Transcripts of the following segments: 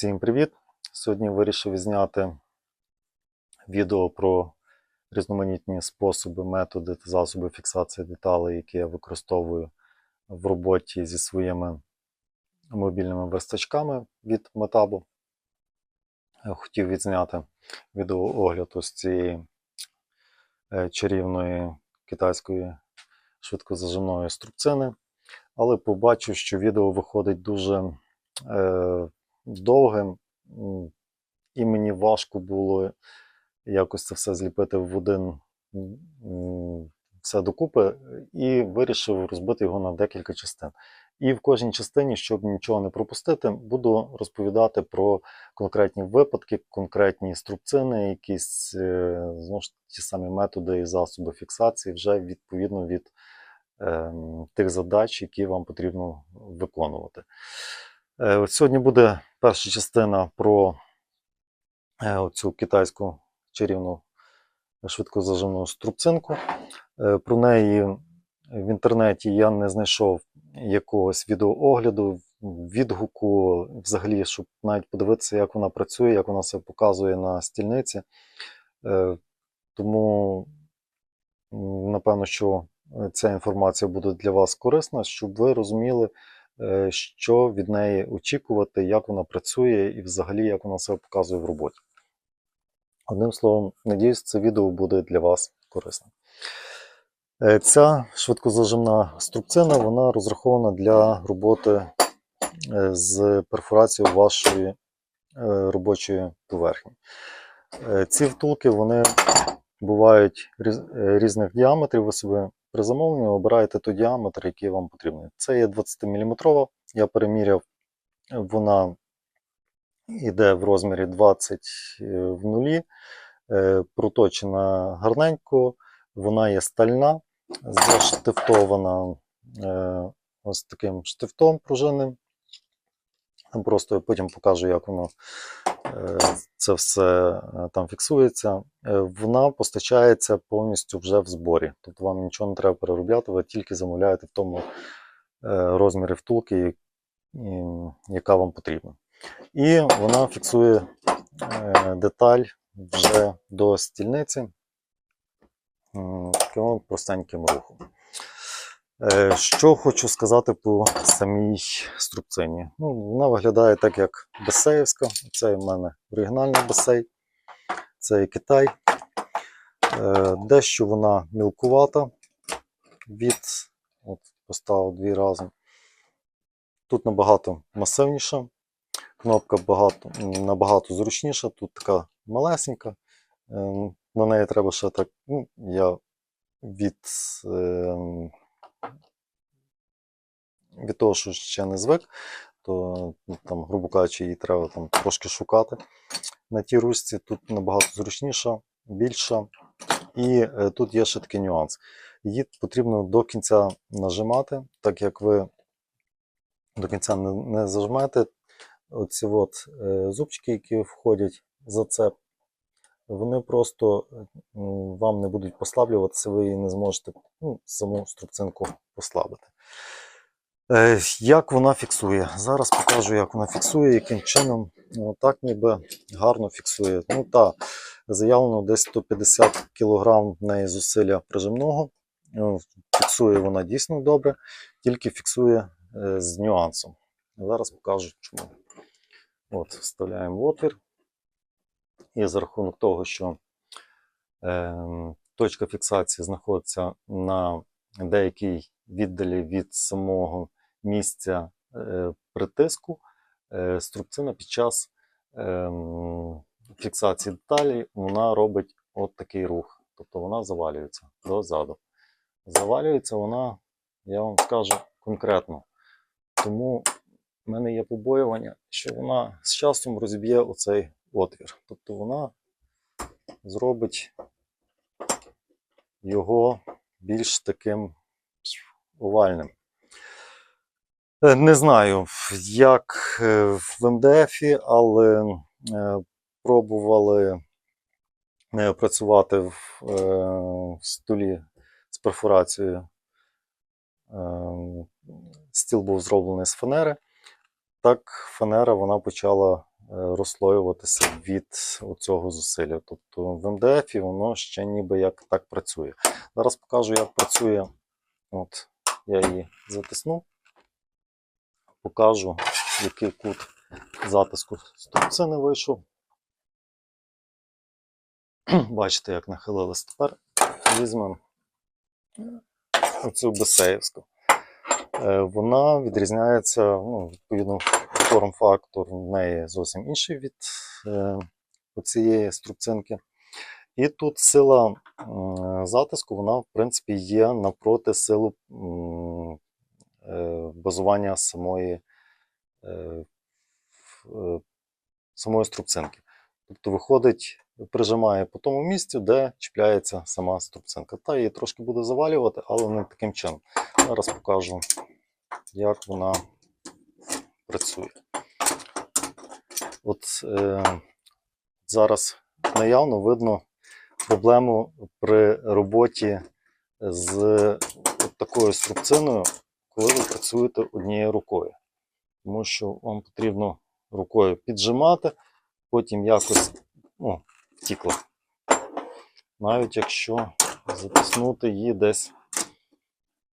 Всім привіт! Сьогодні вирішив зняти відео про різноманітні способи, методи та засоби фіксації деталей, які я використовую в роботі зі своїми мобільними верстачками від Metabo. Хотів відзняти відеоогляд ось цієї е, чарівної китайської швидкозажимної струбцини, але побачив, що відео виходить дуже е, довгим, і мені важко було якось це все зліпити в один все докупи, і вирішив розбити його на декілька частин. І в кожній частині, щоб нічого не пропустити, буду розповідати про конкретні випадки, конкретні струбцини, якісь е, знову ж ті самі методи і засоби фіксації, вже відповідно від ем, тих задач, які вам потрібно виконувати. Е, сьогодні буде перша частина про е, оцю китайську чарівну швидкозажимну струбцинку. Е, Про неї в інтернеті я не знайшов якогось відеоогляду, відгуку, взагалі, щоб навіть подивитися, як вона працює, як вона себе показує на стільниці. Тому, напевно, що ця інформація буде для вас корисна, щоб ви розуміли, що від неї очікувати, як вона працює і взагалі як вона себе показує в роботі. Одним словом, надіюсь, це відео буде для вас корисним. Е, Ця швидкозажимна струбцина вона розрахована для роботи е, з перфорацією вашої е, робочої поверхні. Е, Ці втулки вони бувають різ- е, різних діаметрів. Ви собі при замовленні обираєте той діаметр, який вам потрібний. Це є 20-мм. Я переміряв, вона йде в розмірі 20 е, в нулі, е, проточена гарненько, вона є стальна, заштифтована е, ось таким штифтом пружинним. Просто я потім покажу, як воно це все е, там фіксується. Е, Вона постачається повністю вже в зборі. Тобто вам нічого не треба переробляти, ви тільки замовляєте в тому е, розмірі втулки, яка вам потрібна. І вона фіксує деталь вже до стільниці таким простеньким рухом. Е, Що хочу сказати по самій струбцині. Ну, вона виглядає так, як бесеївська. Це в мене оригінальний бесей. Це Китай. Е, Дещо вона мілкувата від от, поставив дві разом. Тут набагато масивніша. Кнопка багато, набагато зручніша, тут така малесенька. Ем, На неї треба ще так. Ну, я від, ем, від того, що ще не звик, то ну, там, грубо кажучи, її треба там трошки шукати. На тій ручці тут набагато зручніша, більша. І е, тут є ще такий нюанс. Її потрібно до кінця нажимати, так як ви до кінця не, не зажмете, оці от, е, зубчики, які входять в зацеп, вони просто вам не будуть послаблюватися, ви її не зможете ну, саму струбцинку послабити. Е, як вона фіксує? Зараз покажу, як вона фіксує, яким чином. Ну, так ніби гарно фіксує. Ну та заявлено десь 150 кг в неї зусилля прижимного. Ну, Фіксує вона дійсно добре, тільки фіксує е, з нюансом. Зараз покажу чому. От, вставляємо в отвір. І за рахунок того, що е, точка фіксації знаходиться на деякій віддалі від самого місця е, притиску, е, струбцина під час е, фіксації деталі вона робить от такий рух. Тобто вона завалюється дозаду. Завалюється вона, я вам скажу конкретно. Тому в мене є побоювання, що вона з часом розіб'є оцей отвір. Тобто вона зробить його більш таким овальним. Е, Не знаю, як е, в МДФ, але е, пробували працювати в столі з перфорацією. Стіл був зроблений з фанери. Так, фанера вона почала розслоюватися від цього зусилля. Тобто в МДФ воно ще ніби як так працює. Зараз покажу, як працює. От, я її затисну, покажу, який кут затиску струбцини вийшов. Бачите, як нахилилось. Тепер візьмемо оцю Бесеївську. Е, Вона відрізняється, ну, відповідно, форм-фактор в неї зовсім інший від е, цієї струбцинки. І тут сила затиску, вона, в принципі, є навпроти силу е, базування самої, самої струбцинки. Тобто виходить, прижимає по тому місцю, де чіпляється сама струбцинка. Та її трошки буде завалювати, але не таким чином. Зараз покажу, як вона працює. От е, зараз наявно видно проблему при роботі з от такою струбциною, коли ви працюєте однією рукою. Тому що вам потрібно рукою піджимати, потім якось ну, втікла. Навіть якщо затиснути її десь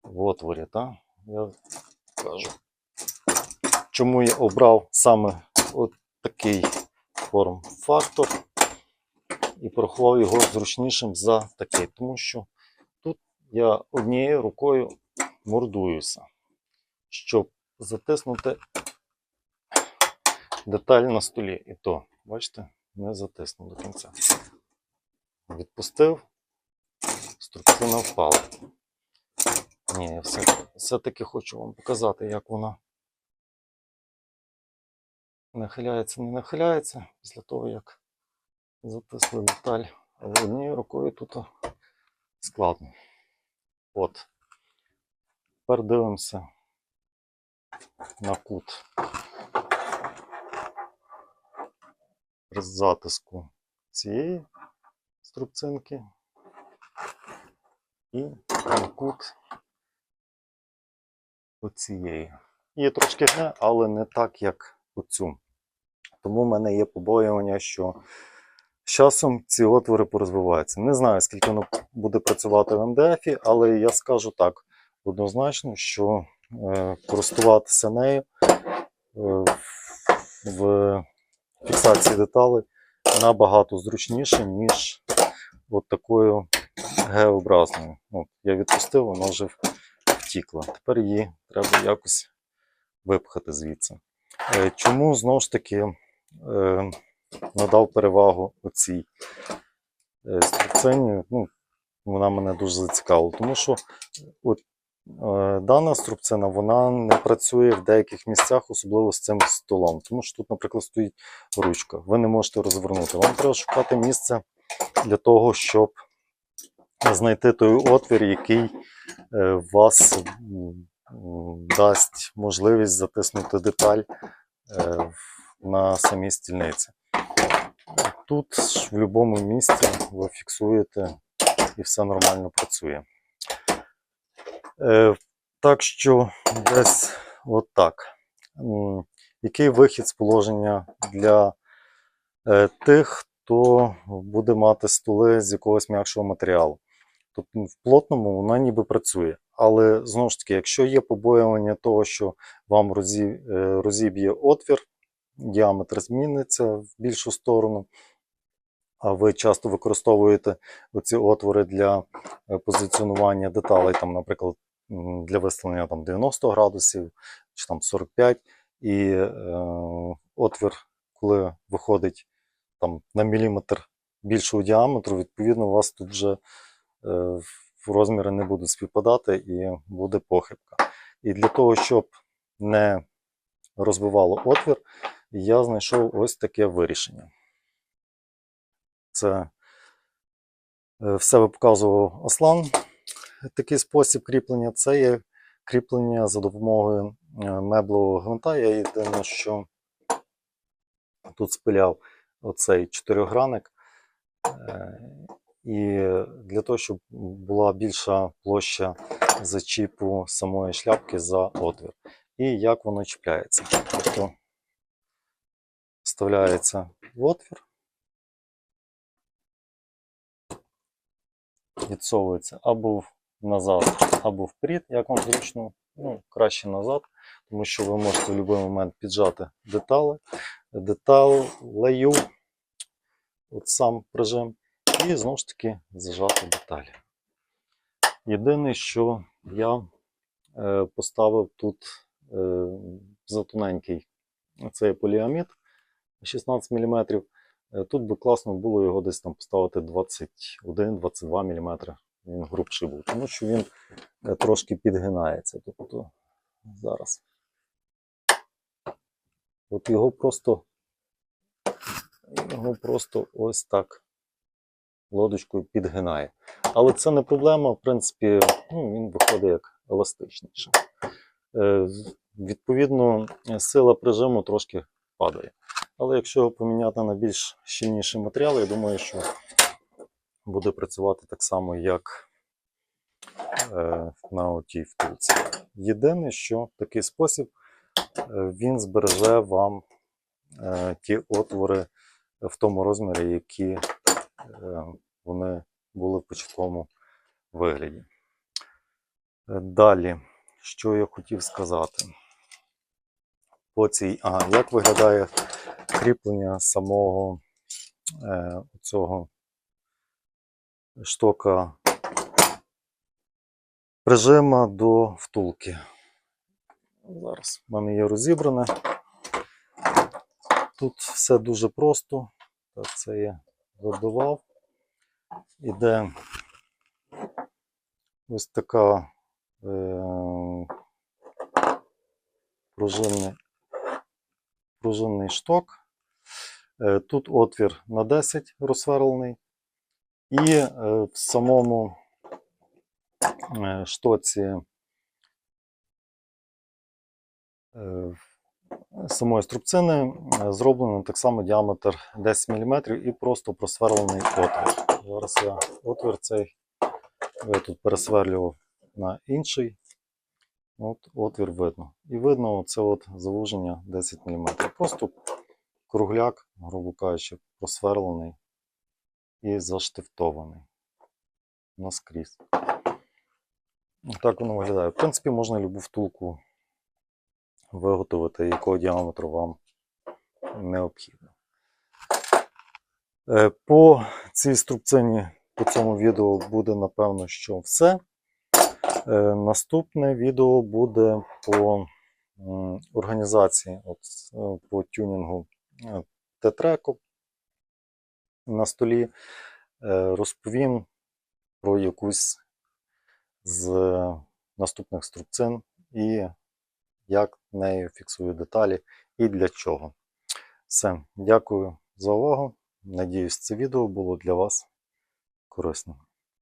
в отворі, так? я кажу. Чому я обрав саме от такий форм-фактор і порахував його зручнішим за такий, тому що тут я однією рукою мордуюся, щоб затиснути деталь на столі. І то, бачите, не затиснув до кінця. Відпустив, струбцина впала. Ні, я все, все-таки хочу вам показати, як вона нахиляється, не нахиляється після того, як затисли деталь. Але однією рукою тут складно. От. Тепер дивимося на кут при затиску цієї струбцинки і на кут оцієї. Є трошки гне, але не так, як оцю. Тому в мене є побоювання, що з часом ці отвори порозвиваються. Не знаю, скільки воно буде працювати в МДФ, але я скажу так однозначно, що е, користуватися нею е, в фіксації деталей набагато зручніше, ніж от такою Г-образною. От, я відпустив, вона вже втікла. Тепер її треба якось випхати звідси. Е, Чому знову ж таки е, надав перевагу оцій е, струбцині? Ну, вона мене дуже зацікавила, тому що от, дана струбцина вона не працює в деяких місцях, особливо з цим столом. Тому що тут, наприклад, стоїть ручка. Ви не можете розвернути. Вам треба шукати місце для того, щоб знайти той отвір, який вас м, м, дасть можливість затиснути деталь е, на самій стільниці. Тут в будь-якому місці ви фіксуєте і все нормально працює. Е, Так що десь от так. Який вихід з положення для е, тих, хто буде мати столи з якогось м'якшого матеріалу? Тобто в плотному вона ніби працює. Але знову ж таки, якщо є побоювання того, що вам е, розіб'є отвір, діаметр зміниться в більшу сторону, а ви часто використовуєте оці отвори для е, позиціонування деталей, там, наприклад, для виставлення там, 90 градусів чи там 45, і е, отвір, коли виходить там, на міліметр більшого діаметру, відповідно, у вас тут вже розміри не будуть співпадати і буде похибка. І для того, щоб не розбивало отвір, я знайшов ось таке вирішення. Це е, в себе показував Аслан. Такий спосіб кріплення це є кріплення за допомогою е, меблевого гвинта. Я єдине, що тут спиляв оцей чотирьохгранник. І для того, щоб була більша площа зачіпу самої шляпки за отвір. І як воно чіпляється. Тобто вставляється в отвір, відсовується або назад, або вперед, як вам зручно, ну, краще назад, тому що ви можете в будь-який момент піджати детали, деталею, от сам прижим, і знову ж таки зажати деталі. Єдине, що я е, поставив тут е, затоненький цей поліамід 16 мм. Тут би класно було його десь там поставити 21-22 мм. Він грубший був, тому що він е, трошки підгинається. Тобто зараз. От його просто, його просто ось так лодочкою підгинає. Але це не проблема, в принципі, ну, він виходить як еластичніше. Відповідно, сила прижиму трошки падає. Але якщо його поміняти на більш щільніший матеріал, я думаю, що буде працювати так само, як е, на отій втулці. Єдине, що в такий спосіб е, він збереже вам е, ті отвори в тому розмірі, які вони були в початковому вигляді. Е, Далі, що я хотів сказати по цій. Ага, як виглядає кріплення самого е, цього штока прижима до втулки. Зараз в мене є розібране. Тут все дуже просто. Це я вибивав. Іде ось така е, пружинний, пружинний шток. Е, Тут отвір на 10 розсверлений. І е, в самому е, штоці е, самої струбцини е, зроблено так само діаметр 10 мм і просто просверлений отвір. Зараз я отвір цей я тут пересверлював на інший. От отвір видно. І видно оце от завуження 10 мм. Просто кругляк, грубо кажучи, просверлений і заштифтований наскрізь. Так воно виглядає. В принципі, можна любу втулку виготовити, якого діаметру вам необхідно. Е, По цій струбцині по цьому відео буде, напевно, що все. Е, Наступне відео буде по організації, от, е, по тюнінгу Т-треку на столі. Розповім про якусь з наступних струбцин і як нею фіксую деталі і для чого. Все, дякую за увагу. Надіюсь, це відео було для вас корисним.